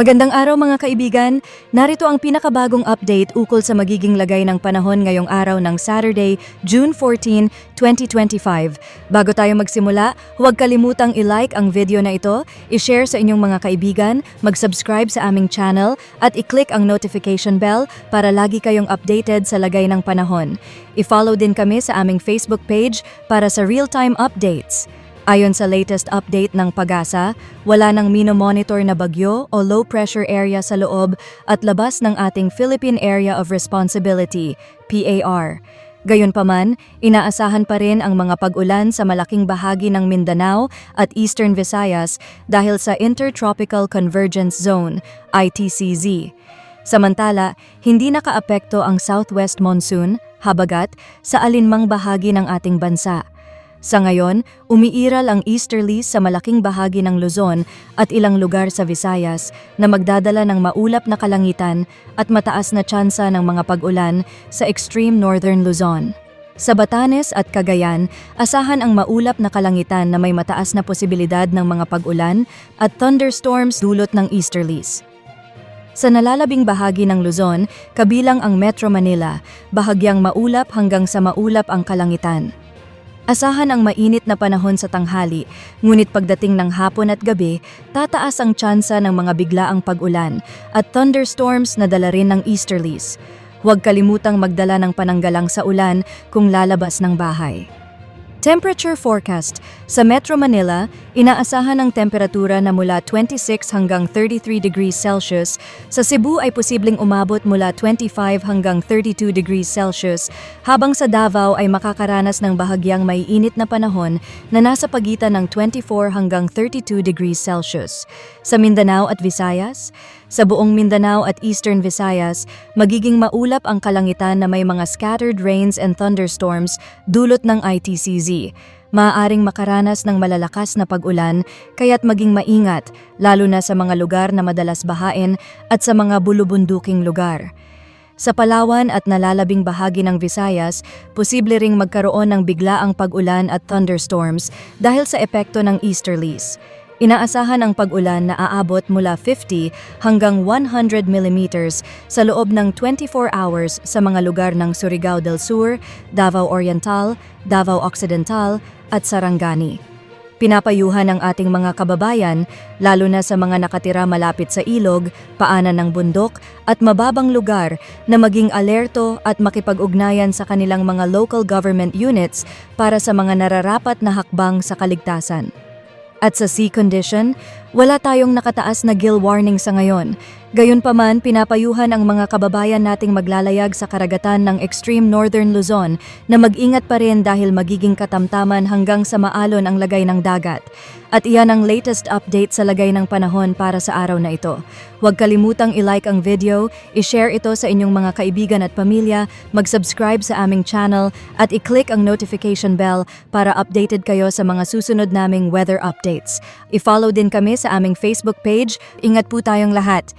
Magandang araw mga kaibigan. Narito ang pinakabagong update ukol sa magiging lagay ng panahon ngayong araw ng Saturday, June 14, 2025. Bago tayo magsimula, huwag kalimutang i-like ang video na ito, i-share sa inyong mga kaibigan, mag-subscribe sa aming channel, at i-click ang notification bell para lagi kayong updated sa lagay ng panahon. I-follow din kami sa aming Facebook page para sa real-time updates. Ayon sa latest update ng PAGASA, wala nang minomonitor na bagyo o low pressure area sa loob at labas ng ating Philippine Area of Responsibility, PAR. Gayunpaman, inaasahan pa rin ang mga pag-ulan sa malaking bahagi ng Mindanao at Eastern Visayas dahil sa Intertropical Convergence Zone, ITCZ. Samantala, hindi nakaapekto ang southwest monsoon, habagat, sa alinmang bahagi ng ating bansa. Sa ngayon, umiiral ang easterlies sa malaking bahagi ng Luzon at ilang lugar sa Visayas na magdadala ng maulap na kalangitan at mataas na tsansa ng mga pag-ulan sa extreme northern Luzon. Sa Batanes at Cagayan, asahan ang maulap na kalangitan na may mataas na posibilidad ng mga pag-ulan at thunderstorms dulot ng easterlies. Sa nalalabing bahagi ng Luzon, kabilang ang Metro Manila, bahagyang maulap hanggang sa maulap ang kalangitan. Asahan ang mainit na panahon sa tanghali, ngunit pagdating ng hapon at gabi, tataas ang tsansa ng mga biglaang pag-ulan at thunderstorms na dala rin ng easterlies. Huwag kalimutang magdala ng pananggalang sa ulan kung lalabas ng bahay. Temperature forecast. Sa Metro Manila, inaasahan ang temperatura na mula 26 hanggang 33 degrees Celsius. Sa Cebu ay posibleng umabot mula 25 hanggang 32 degrees Celsius, habang sa Davao ay makakaranas ng bahagyang may init na panahon na nasa pagitan ng 24 hanggang 32 degrees Celsius. Sa Mindanao at Visayas, sa buong Mindanao at Eastern Visayas, magiging maulap ang kalangitan na may mga scattered rains and thunderstorms dulot ng ITCZ. Maaaring makaranas ng malalakas na pag-ulan, kaya't maging maingat, lalo na sa mga lugar na madalas bahain at sa mga bulubunduking lugar. Sa Palawan at nalalabing bahagi ng Visayas, posible ring magkaroon ng biglaang pag-ulan at thunderstorms dahil sa epekto ng easterlies. Inaasahan ang pag-ulan na aabot mula 50 hanggang 100 millimeters sa loob ng 24 hours sa mga lugar ng Surigao del Sur, Davao Oriental, Davao Occidental at Sarangani. Pinapayuhan ng ating mga kababayan, lalo na sa mga nakatira malapit sa ilog, paanan ng bundok at mababang lugar na maging alerto at makipag-ugnayan sa kanilang mga local government units para sa mga nararapat na hakbang sa kaligtasan. At sa sea condition, wala tayong nakataas na gill warning sa ngayon. Gayunpaman, pinapayuhan ang mga kababayan nating maglalayag sa karagatan ng extreme northern Luzon na mag-ingat pa rin dahil magiging katamtaman hanggang sa maalon ang lagay ng dagat. At iyan ang latest update sa lagay ng panahon para sa araw na ito. Huwag kalimutang i-like ang video, i-share ito sa inyong mga kaibigan at pamilya, mag-subscribe sa aming channel, at i-click ang notification bell para updated kayo sa mga susunod naming weather updates. I-follow din kami sa aming Facebook page. Ingat po tayong lahat.